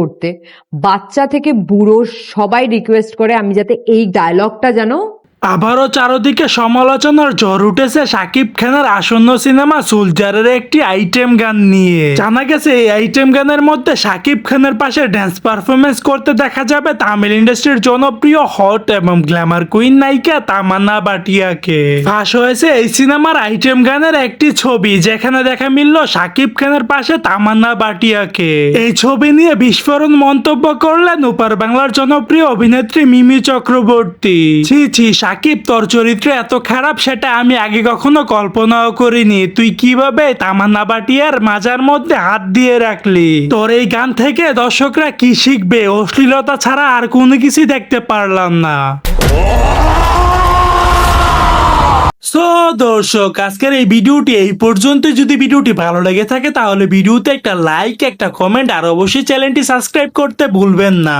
করতে। বাচ্চা থেকে বুড়ো সবাই রিকোয়েস্ট করে আমি যাতে এই ডায়লগটা যেন আবারও চারদিকে সমালোচনার ঝড় উঠেছে সাকিব খানের আসন্ন সিনেমা সুলজারের একটি আইটেম গান নিয়ে। জানা গেছে, এই আইটেম গানের মধ্যে সাকিব খানের পাশে ড্যান্স পারফরমেন্স করতে দেখা যাবে তামিল ইন্ডাস্ট্রির জনপ্রিয় হট এবং গ্ল্যামার কুইন নায়িকা তামান্না বাটিয়াকে। ফাঁস হয়েছে এই সিনেমার আইটেম গানের একটি ছবি, যেখানে দেখা মিলল সাকিব খানের পাশে তামান্না বাটিয়াকে। এই ছবি নিয়ে বিস্ফোরণ মন্তব্য করলেন উপার বাংলার জনপ্রিয় অভিনেত্রী মিমি চক্রবর্তী। ছি ছি সাকিব, তোর চরিত্র এত খারাপ, সেটা আমি আগে কখনো কল্পনাও করিনি। তুই কীভাবে তামান্না বাটিয়ার মাজার মধ্যে হাত দিয়ে রাখলি? তোর এই গান থেকে দর্শকরা কি শিখবে? অশ্লীলতা ছাড়া আর কোনো কিছু দেখতে পারলাম না। সো দর্শক, আজকের এই ভিডিওটি এই পর্যন্ত যদি ভিডিওটি ভালো লেগে থাকে, তাহলে ভিডিওতে একটা লাইক একটা কমেন্ট আর অবশ্যই চ্যানেলটি সাবস্ক্রাইব করতে ভুলবেন না।